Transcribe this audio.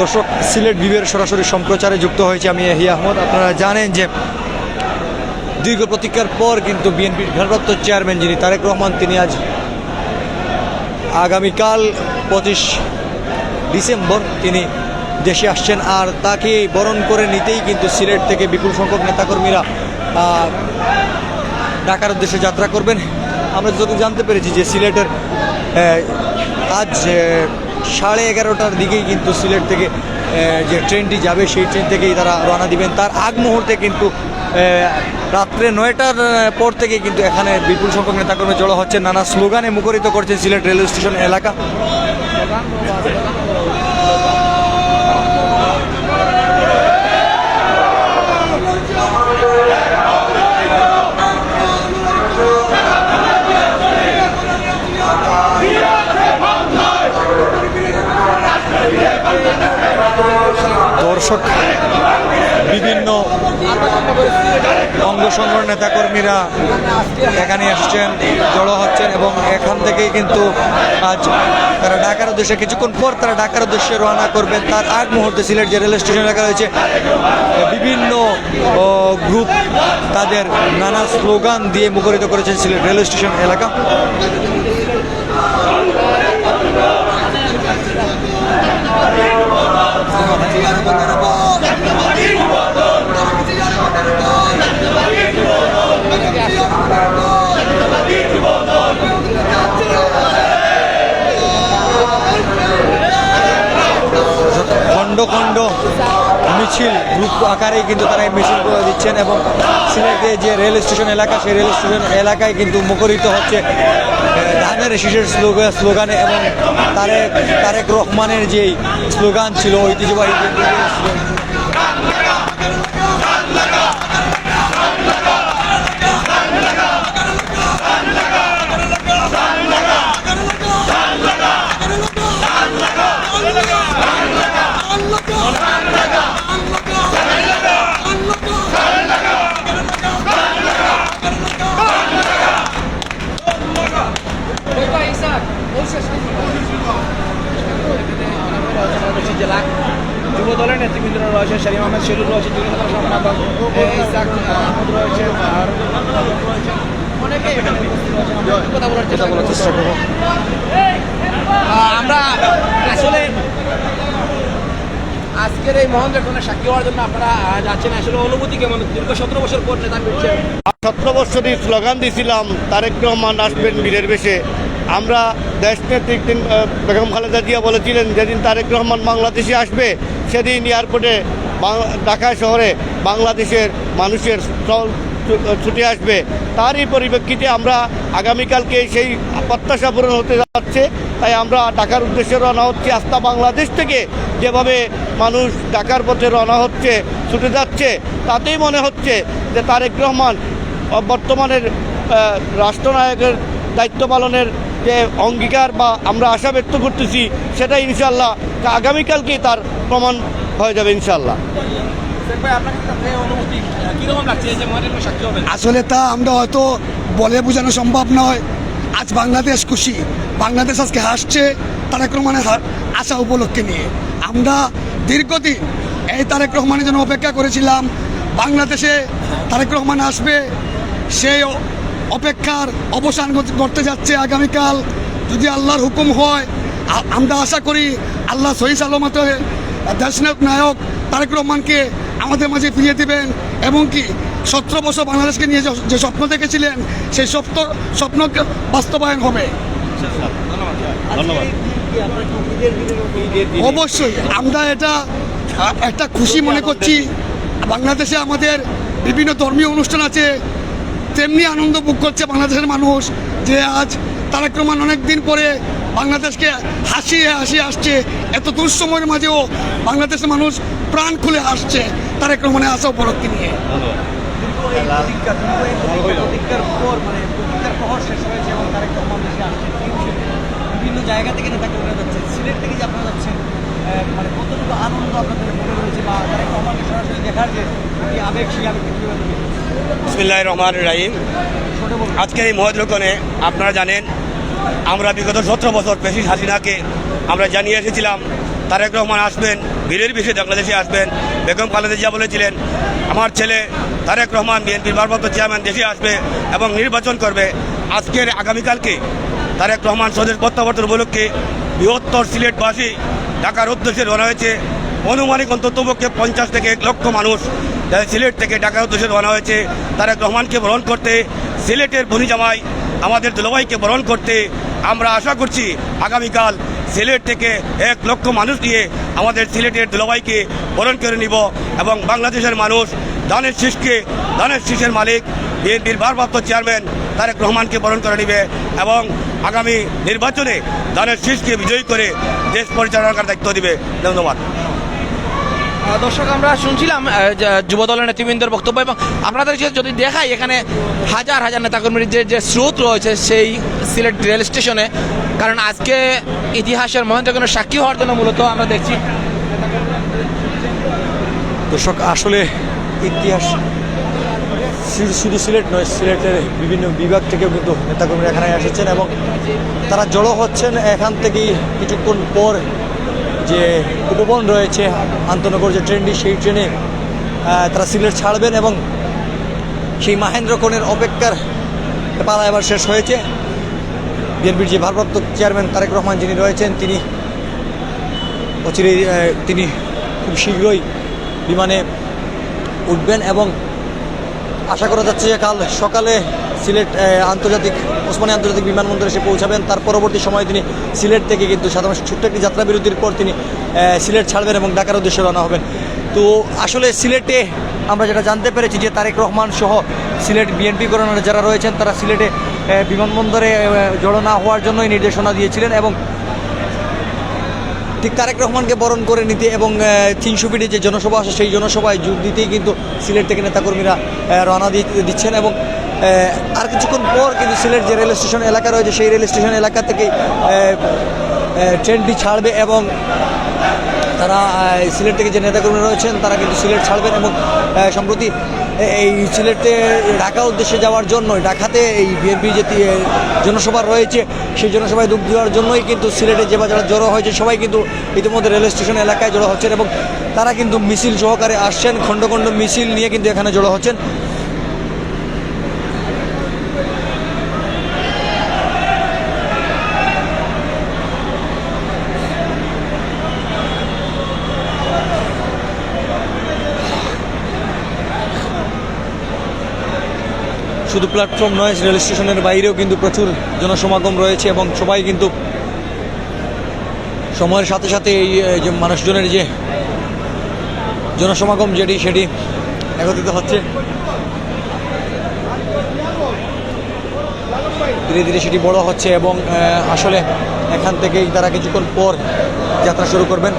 দর্শক, সিলেট বিবের সরাসরি সম্প্রচারে যুক্ত হয়েছে আমি এহি আহমদ। আপনারা জানেন যে দীর্ঘ প্রতীক্ষার পর কিন্তু বিএনপির ভারপ্রাপ্ত চেয়ারম্যান যিনি তারেক রহমান, তিনি আজ আগামীকাল পঁচিশ ডিসেম্বর তিনি দেশে আসছেন। আর তাকে বরণ করে নিতেই কিন্তু সিলেট থেকে বিপুল সংখ্যক নেতাকর্মীরা ঢাকার উদ্দেশ্যে যাত্রা করবেন। আমরা যদি জানতে পেরেছি যে সিলেটের আজ সাড়ে এগারোটার দিকেই কিন্তু সিলেট থেকে যে ট্রেনটি যাবে, সেই ট্রেন থেকেই তারা রওনা দিবেন। তার আগ মুহূর্তে কিন্তু রাত্রে নয়টার পর থেকে কিন্তু এখানে বিপুল সংখ্যক নেতাকর্মী জড়ো হচ্ছে নানা স্লোগানে মুখরিত করছে সিলেট রেলওয়ে স্টেশন এলাকা। বিভিন্ন অঙ্গ নেতাকর্মীরা এখানে আসছেন জড়ো হচ্ছেন এবং এখান থেকেই কিন্তু আজ তারা ঢাকার উদ্দেশ্যে, কিছুক্ষণ পর তারা ঢাকার উদ্দেশ্যে রওনা করবেন তার আগ মুহূর্তে সিলেট যে রেল স্টেশন এলাকা রয়েছে। বিভিন্ন গ্রুপ তাদের নানা স্লোগান দিয়ে মুখরিত করেছে সিলেট রেল স্টেশন এলাকা। মিছিল গ্রুপ আকারেই কিন্তু তারা এই মিছিল করে দিচ্ছেন এবং সিলেটে যে রেল স্টেশন এলাকা, সেই রেল স্টেশন এলাকায় কিন্তু মুখরিত হচ্ছে ধানের শীষের স্লোগান স্লোগানে এবং তারেক তারেক রহমানের যেই স্লোগান ছিল, ঐতিহ্যবাহী নেতৃবৃন্দরা রয়েছে আহমেদ রয়েছে সম্পাদক ইসাক আহমদ রয়েছে আর রয়েছে অনেকে এখানে আমরা কথা বলার চেষ্টা করব। চেষ্টা করব আমরা আসলে আজকের এই মহান সাক্ষী হওয়ার জন্য আপনারা যাচ্ছেন। আসলে অনুভূতি কেমন? দীর্ঘ সতেরো বছর পর নেতা মিলছেন সতেরো বছরই স্লোগান দিয়েছিলাম তারেক রহমান আসবেন বীরের বেশে। আমরা দেশ নেত্রী দিন বেগম খালেদা জিয়া বলেছিলেন, যেদিন তারেক রহমান বাংলাদেশে আসবে, সেদিন এয়ারপোর্টে ঢাকা শহরে বাংলাদেশের মানুষের ছুটে আসবে। তারই পরিপ্রেক্ষিতে আমরা আগামীকালকে সেই প্রত্যাশা পূরণ হতে যাচ্ছে। তাই আমরা ঢাকার উদ্দেশ্যে রওনা হচ্ছি। আস্থা বাংলাদেশ থেকে যেভাবে মানুষ ঢাকার পথে রওনা হচ্ছে, ছুটে যাচ্ছে, তাতেই মনে হচ্ছে যে তারেক রহমান বর্তমানের রাষ্ট্রনায়কের দায়িত্ব পালনের যে অঙ্গীকার বা আমরা আশা ব্যক্ত করতেছি সেটা ইনশাল্লাহ আগামীকালকেই তার প্রমাণ হয়ে যাবে ইনশাল্লাহ আসলে তা আমরা হয়তো বলে বোঝানো সম্ভব নয়। আজ বাংলাদেশ খুশি। বাংলাদেশ আজকে হাসছে তারেক রহমানের আশা উপলক্ষে নিয়ে। আমরা দীর্ঘদিন এই তারেক রহমানের জন্য অপেক্ষা করেছিলাম। বাংলাদেশে তারেক রহমান আসবে সেই অপেক্ষার অবসান ঘটতে যাচ্ছে আগামীকাল। যদি আল্লাহর হুকুম হয় আমরা আশা করি আল্লাহ সহি সালামতে দেশনায়ক নায়ক তারেক রহমানকে আমাদের মাঝে ফিরিয়ে দেবেন এবং কি সতেরো বছর বাংলাদেশকে নিয়ে যে স্বপ্ন দেখেছিলেন, সেই স্বপ্ন স্বপ্ন বাস্তবায়ন হবে। অবশ্যই, আমরা এটা একটা খুশি মনে করছি। বাংলাদেশে আমাদের বিভিন্ন ধর্মীয় অনুষ্ঠান আছে তেমনি আনন্দ ভোগ করছে বাংলাদেশের মানুষ যে আজ তারেক রহমান অনেক দিন পরে বাংলাদেশকে হাসিয়ে হাসিয়ে আসছে। এত দুঃসময়ের মাঝেও বাংলাদেশের মানুষ প্রাণ খুলে আসছে তারেক রহমানের আশা উপলক্ষে নিয়ে। বিভিন্ন জায়গা থেকে নেতাকর্মীরা যাচ্ছে সিলেট থেকে যে আপনারা যাচ্ছেন মানে কতটুকু আনন্দ আপনাদের মনে রয়েছে বা তারেক রহমানকে সরাসরি দেখার যে কি আবেগ সেই আবেগ কীভাবে বিসমিল্লাহ রহমান রাহিম। আজকের এই মহোদ্রকনে আপনারা জানেন আমরা বিগত সতেরো বছর প্রেসিড হাসিনাকে আমরা জানিয়ে এসেছিলাম তারেক রহমান আসবেন বীরের বেশি বাংলাদেশে আসবেন বেগম খালেদা জিয়া বলেছিলেন আমার ছেলে তারেক রহমান বিএনপির ভারপ্রাপ্ত চেয়ারম্যান দেশে আসবে এবং নির্বাচন করবে। আজকের আগামীকালকে তারেক রহমান স্বদেশ প্রত্যাবর্তন উপলক্ষে বৃহত্তর সিলেটবাসী ঢাকার উদ্দেশ্যে রওনা হয়েছে। অনুমানিক অন্ততপক্ষে পঞ্চাশ থেকে এক লক্ষ মানুষ সিলেট থেকে ঢাকার উদ্দেশ্যে রওনা হয়েছে, তারেক রহমানকে বরণ করতে, সিলেটের বনিজামাই আমাদের দুলভাইকে বরণ করতে আমরা আশা করছি আগামীকাল সিলেট থেকে এক লক্ষ মানুষ নিয়ে আমাদের সিলেটের দুলভাইকে বরণ করে নিব এবং বাংলাদেশের মানুষ ধানের শীষকে, ধানের শীষের মালিক বিএনপির ভারপ্রাপ্ত চেয়ারম্যান তারেক রহমানকে বরণ করে নিবে এবং আগামী নির্বাচনে ধানের শীষকে বিজয়ী করে দেশ পরিচালনার দায়িত্ব দিবে। ধন্যবাদ। দর্শক আমরা শুনছিলাম যুব দলের নেতৃবৃন্দের বক্তব্য এবং আপনাদের যদি দেখাই এখানে হাজার হাজার নেতাকর্মীর যে যে স্রোত রয়েছে সেই সিলেট রেল স্টেশনে কারণ আজকে ইতিহাসের মহেন্দ্রক্ষণের সাক্ষী হওয়ার জন্য মূলত আমরা দেখছি। দর্শক আসলে ইতিহাস শুধু- সিলেট নয়, সিলেটের বিভিন্ন বিভাগ থেকেও কিন্তু নেতাকর্মীরা এখানে এসেছেন এবং তারা জড়ো হচ্ছেন। এখান থেকেই কিছুক্ষণ পর যে উপবন রয়েছে, আন্তনগর যে ট্রেনটি, সেই ট্রেনে তারা সিলেট ছাড়বেন এবং সেই মাহেন্দ্র কোণের অপেক্ষার পালা এবার শেষ হয়েছে। বিএনপির যে ভারপ্রাপ্ত চেয়ারম্যান তারেক রহমান যিনি রয়েছেন, তিনি অচিরেই তিনি খুব শীঘ্রই বিমানে উঠবেন এবং আশা করা যাচ্ছে যে কাল সকালে সিলেট আন্তর্জাতিক, ওসমানী আন্তর্জাতিক বিমানবন্দরে এসে পৌঁছাবেন। তার পরবর্তী সময়ে তিনি সিলেট থেকে কিন্তু সাধারণ ছোট্ট একটি যাত্রা বিরতির পর তিনি সিলেট ছাড়বেন এবং ঢাকার উদ্দেশ্যে রওনা হবেন। তো আসলে সিলেটে আমরা যেটা জানতে পেরেছি যে তারেক রহমান সহ সিলেট বিএনপি কর্মীরা যারা রয়েছেন, তারা সিলেটে বিমানবন্দরে জড়ো না হওয়ার জন্যই নির্দেশনা দিয়েছিলেন এবং ঠিক তারেক রহমানকে বরণ করে নিতে এবং তিনশো ফিটে যে জনসভা আসে সেই জনসভায় যোগ দিতেই কিন্তু সিলেট থেকে নেতাকর্মীরা রওনা দিচ্ছেন এবং আর কিছুক্ষণ পর কিন্তু সিলেট যে রেল স্টেশন এলাকা রয়েছে সেই রেল স্টেশন এলাকা আহ, ট্রেনটি ছাড়বে এবং তারা সিলেট থেকে যে নেতাকর্মী রয়েছেন তারা কিন্তু সিলেট ছাড়বেন এবং সম্প্রতি এই সিলেটে ঢাকা উদ্দেশ্যে যাওয়ার জন্য ঢাকাতে এই বিএনপি যে জনসভা রয়েছে, সেই জনসভায় যোগ দেওয়ার জন্যই কিন্তু সিলেটে যে যারা জড়ো হয়েছে, সবাই কিন্তু ইতিমধ্যে রেল স্টেশন এলাকায় জড়ো হচ্ছেন এবং তারা কিন্তু মিছিল সহকারে আসছেন, খণ্ড খণ্ড মিছিল নিয়ে কিন্তু এখানে জড়ো হচ্ছেন। শুধু প্ল্যাটফর্ম নয় রেল স্টেশনের বাইরেও কিন্তু প্রচুর জনসমাগম রয়েছে এবং সবাই কিন্তু সময়ের সাথে সাথে এই যে মানুষজনের যে জনসমাগম যেটি, সেটি একত্রিত হচ্ছে। ধীরে ধীরে সেটি বড় হচ্ছে এবং আসলে এখান থেকেই তারা কিছুক্ষণ পর যাত্রা শুরু করবেন।